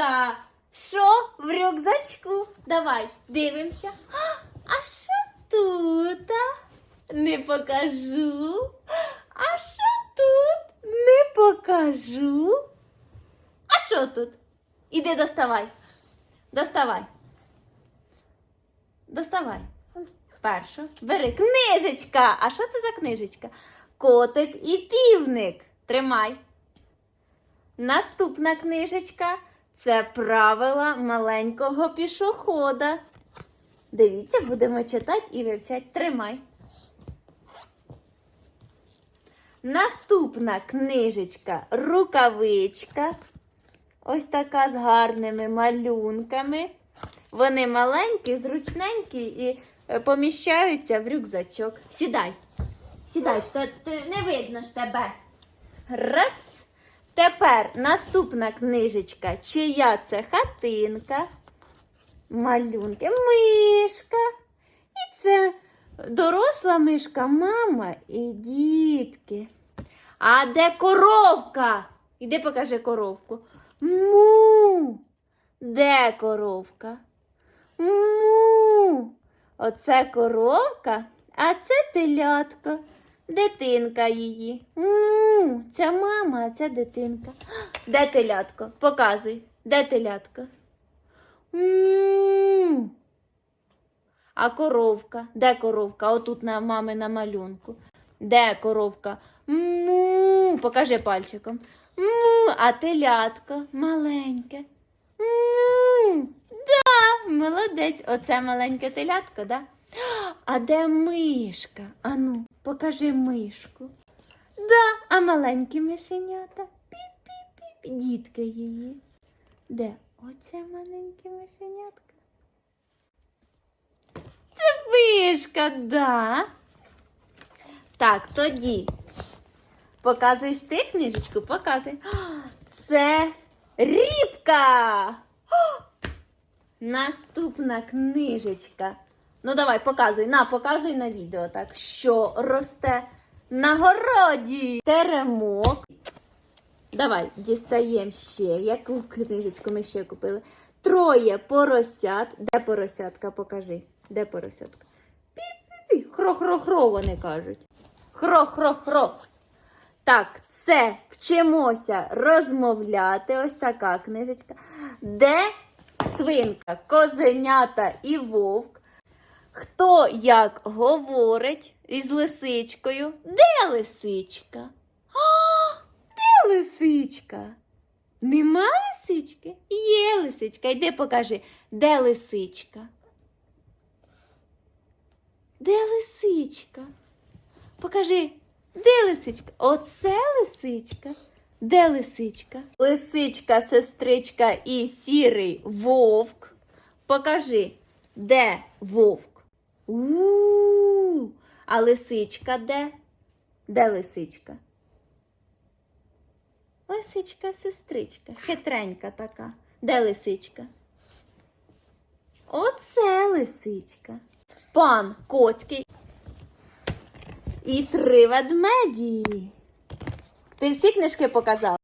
Книжечка. Що в рюкзачку? Давай, дивимося. А що тут? Не покажу. А що тут? Не покажу. А що тут? Іди доставай. Доставай. Доставай. Першу. Бери книжечка. А що це за книжечка? Котик і півник. Тримай. Наступна книжечка це правила маленького пішохода. Дивіться, будемо читати і вивчати. Тримай. Наступна книжечка рукавичка. Ось така з гарними малюнками. Вони маленькі, зручненькі і е, поміщаються в рюкзачок. Сідай. Сідай, не видно ж тебе. Раз. Тепер наступна книжечка. Чия це хатинка? Малюнки, мишка. І це доросла мишка, мама і дітки. А де коровка? Іди покажи коровку. Му. Де коровка? Му. Оце коровка, а це телятко. Дитинка її. Му. Це мама, а це дитинка. Де телятко? Показуй. Де телятко? Му. А коровка? Де коровка? Отут на мами на малюнку. Де коровка? Му. Покажи пальчиком. Му. А телятко маленьке. Му. Да, молодець. Оце маленьке телятко, да? А де мишка? Ану, покажи мишку. Да, а маленькі мишенята. Піп-піп-піп. Дітки її. Де? Оце маленьке мишенятка. Це мишка, да. Так, тоді. Показуєш ти книжечку? Показуй. Це рібка. Наступна книжечка. Ну, давай, показуй. На, показуй на відео так. Що росте на городі? Теремок. Давай, дістаємо ще. Яку книжечку ми ще купили? Троє поросят. Де поросятка? Покажи. Де поросятка? Пі-пі-пі. Хро-хро-хро, вони кажуть. Хро-хро-хро. Так, це вчимося розмовляти. Ось така книжечка. Де свинка, козенята і вовк. Хто як говорить із лисичкою? Де лисичка? А, де лисичка? Нема лисички? Є лисичка. Йди покажи, де лисичка? Де лисичка? Покажи, де лисичка? Оце лисичка. Де лисичка? Лисичка, сестричка і сірий вовк. Покажи, де вовк? У. А лисичка де? Де лисичка? Лисичка, сестричка, хитренька така. Де лисичка? Оце лисичка. Пан Коцький. І три ведмеді. Ти всі книжки показав?